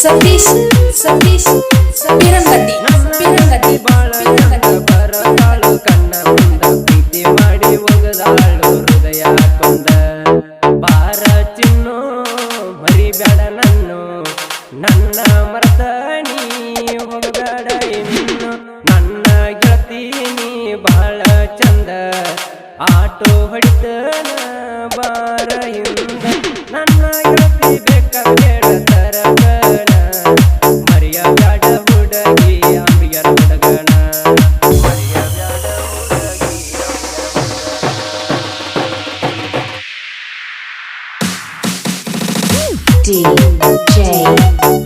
சதீஷ் சதீஷ் பிறங்கட்டி பிறங்கட்டி பிறங்கட்டி ಬರೋ ಕಾಳು ಕಣ್ಣ ಮುಂದ ಪ್ರೀತಿ ಮಾಡಿ ಒಗದಾಳು ಹೃದಯ ಕೊಂದ DJ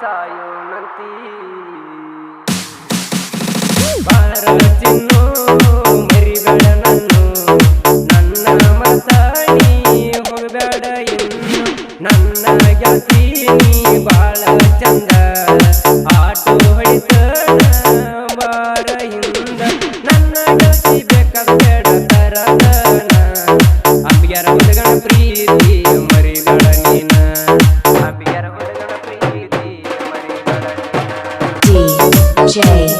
ಸಾಯೋಣಂತಿ ಬಾರ ನನ್ನ. ಮತಾಣಿ ಹೋಗಬೇಡ ಇನ್ನು. ನನ್ನ ಜಾತಿ ನೀ ಬಾಳ ಚಂದ. DJ.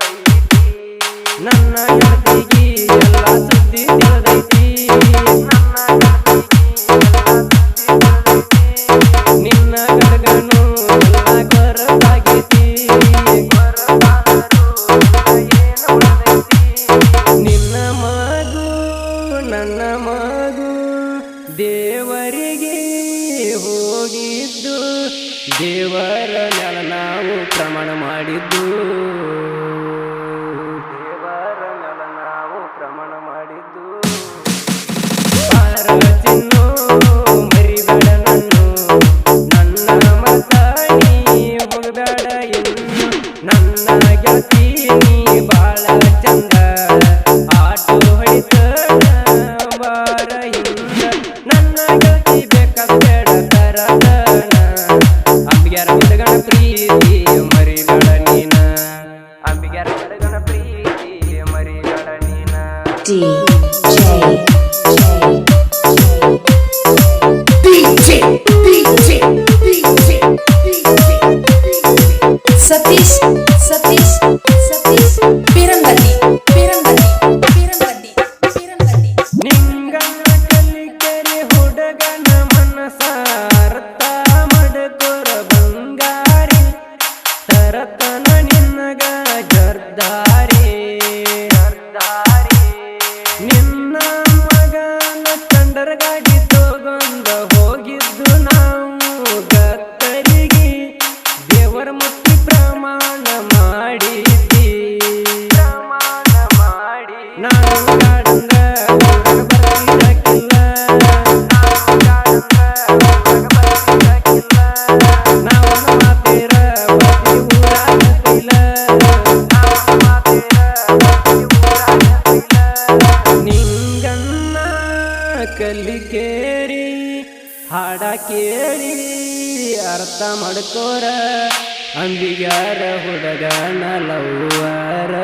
ತಂದಿದಿ ನನ್ನ ಹೆಂಡತಿಗಿ ಎಲ್ಲ ಸುದ್ದಿ Ooh. DJ. ಸತೀಶ್ ಸತೀಶ್ ಸತೀಶ್ ಪಿರಂಗಲ್ಲಿ ಪಿರಂಗಲ್ಲಿ ಪಿರಂಗಲ್ಲಿ ಪಿರಂಗಲ್ಲಿ ನಿಂಗನ ಕಲಿಕೆರೆ ಹುಡುಗನ ಮನಸಾರತ ಮಡಕೋರ ಬಂಗಾರಿ ತರತನ ನಿನ್ನಗ ಜರ್ದಾರ ಕೇಳಿ ಅರ್ಥ ಮಾಡ್ಕೋರ ಅಂಬಿಗಾರ ಹುಡುಗನ ಲವ್ವರ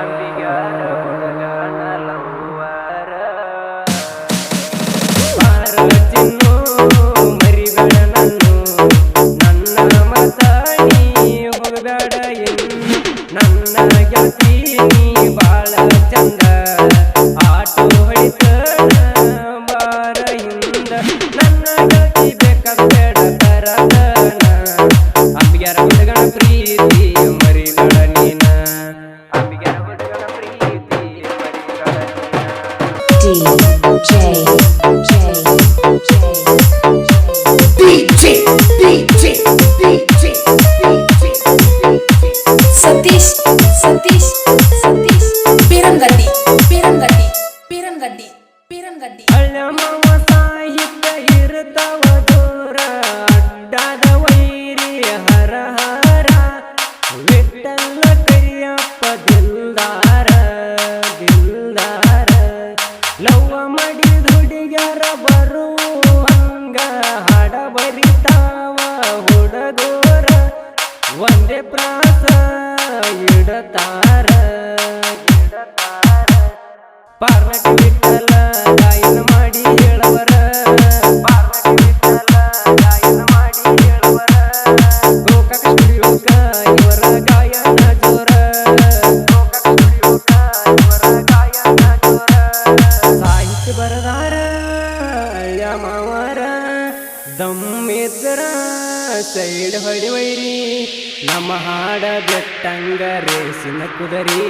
ಅಂಬಿಗಾರ ಹುಡುಗನ ಲವ್ವರ ಬಾರ ಚಿನ್ನು ಮರಿಬೇಡ ನನ್ನು ನನ್ನ ಮತ ನೀ ಹೋಗಬೇಡ ಇನ್ನು ನನ್ನ ಗೆಳತಿ ಸತೀಶ್ ಸತೀಶ್ ಸತೀಶ್. ಪೀರಂಗಡ್ಡಿ ಪೀರಂಗಡ್ಡಿ ಪೀರಂಗಡ್ಡಿ ಪೀರಂಗಡ್ಡಿ. ಅಳ್ಳಮವ ಸಾಹಿತ್ಯ ಇರುತ್ತವ ದೂರ ವೈರಿ ಹರ ಹರ. ವಿಠಲ್ಲ ಇಡತಾರ. ಪಾರ್ವತಿ ವಿಠಲ ಗಾಯನ ನಮ್ಮ ಹಾಡ ಬೆಟ್ಟಂಗ ರೇಸಿನ ಕುದರಿ.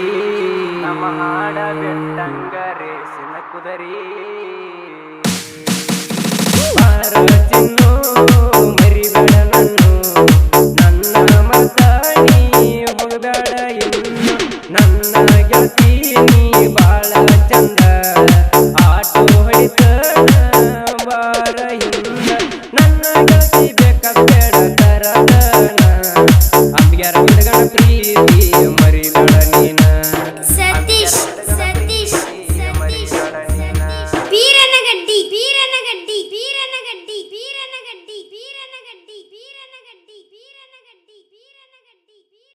ನಮ್ಮ ಹಾಡ ಬೆಟ್ಟಂಗ ರೇಸಿನ ಕುದರಿ ಚಿನ್ನು ಮರಿಬೇಡ ನನ್ನ ಬೇಡ